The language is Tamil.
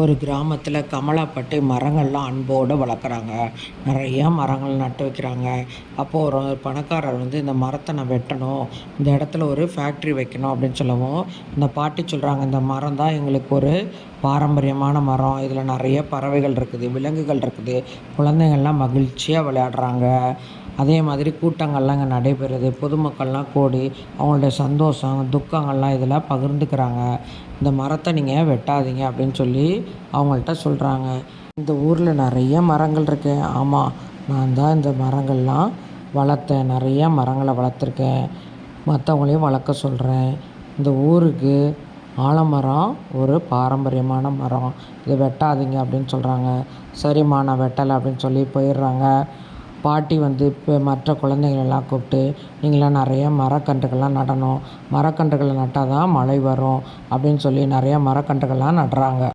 ஒரு கிராமத்தில் கமலாப்பட்டு மரங்கள்லாம் அன்போடு வளர்க்குறாங்க. நிறையா மரங்கள் நட்டு வைக்கிறாங்க. அப்போது ஒரு பணக்காரர் வந்து இந்த மரத்தை நான் வெட்டணும். இந்த இடத்துல ஒரு ஃபேக்ட்ரி வைக்கணும் அப்படின்னு சொல்லவும் இந்த பாட்டி சொல்கிறாங்க இந்த மரம் தான் எங்களுக்கு ஒரு பாரம்பரியமான மரம். இதில் நிறைய பறவைகள் இருக்குது விலங்குகள் இருக்குது. குழந்தைங்கள்லாம் மகிழ்ச்சியாக விளையாடுறாங்க. அதே மாதிரி கூட்டங்கள்லாம் இங்கே நடைபெறுது. பொதுமக்கள்லாம் கூடி அவங்களுடைய சந்தோஷம் துக்கங்கள்லாம் இதில் பகிர்ந்துக்கிறாங்க. இந்த மரத்தை நீங்கள் வெட்டாதீங்க அப்படின்னு சொல்லி அவங்கள்ட்ட சொல்கிறாங்க இந்த ஊரில் நிறைய மரங்கள் இருக்கு. ஆமாம் நான் தான் இந்த மரங்கள்லாம் வளர்த்தேன். நிறைய மரங்களை வளர்த்துருக்கேன். மற்றவங்களையும் வளர்க்க சொல்கிறேன் இந்த ஊருக்கு ஆலமரம் ஒரு பாரம்பரியமான மரம். இதை வெட்டாதீங்க அப்படின்னு சொல்கிறாங்க சரிம்மா நான் வெட்டலை அப்படின்னு சொல்லி போயிடுறாங்க. பாட்டி வந்து இப்போ மற்ற குழந்தைகளெல்லாம் கூப்பிட்டு நீங்களாம் நிறைய மரக்கன்றுகள்லாம் நடணும். மரக்கன்றுகளை நட்டால் தான் மழை வரும். அப்படின்னு சொல்லி நிறைய மரக்கன்றுகள்லாம் நடுறாங்க.